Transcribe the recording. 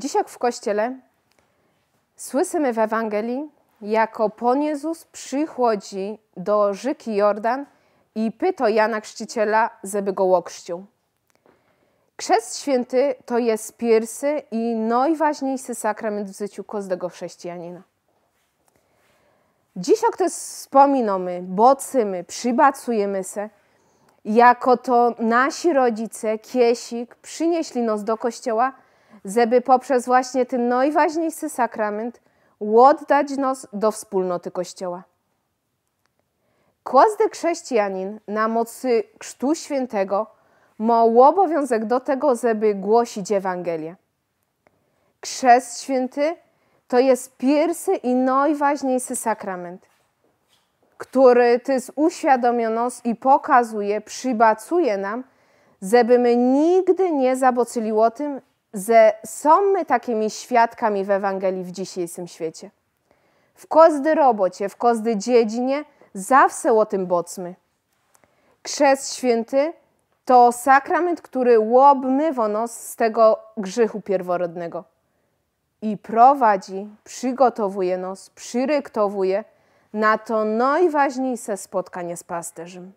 Dzisiaj w kościele słyszymy w Ewangelii, jako Pan Jezus przychodzi do rzeki Jordan i pyta Jana Chrzciciela, żeby go okrzcił. Chrzest święty to jest pierwszy i najważniejszy sakrament w życiu każdego chrześcijanina. Dzisiaj też wspominamy, bocymy, przybacujemy się, jako to nasi rodzice, kiesik, przynieśli nas do kościoła, żeby poprzez właśnie ten najważniejszy sakrament oddać nas do wspólnoty kościoła. Każdy chrześcijanin na mocy Chrztu Świętego ma obowiązek do tego, żeby głosić Ewangelię. Chrzest Święty to jest pierwszy i najważniejszy sakrament, który też uświadomia nas i pokazuje, przybacuje nam, żeby my nigdy nie zaboczyli o tym, że są my takimi świadkami w Ewangelii w dzisiejszym świecie. W każdej robocie, w każdej dziedzinie zawsze o tym bocmy. Chrzest święty to sakrament, który łobmywa nas z tego grzechu pierworodnego i prowadzi, przygotowuje nas, przyryktowuje na to najważniejsze spotkanie z pasterzem.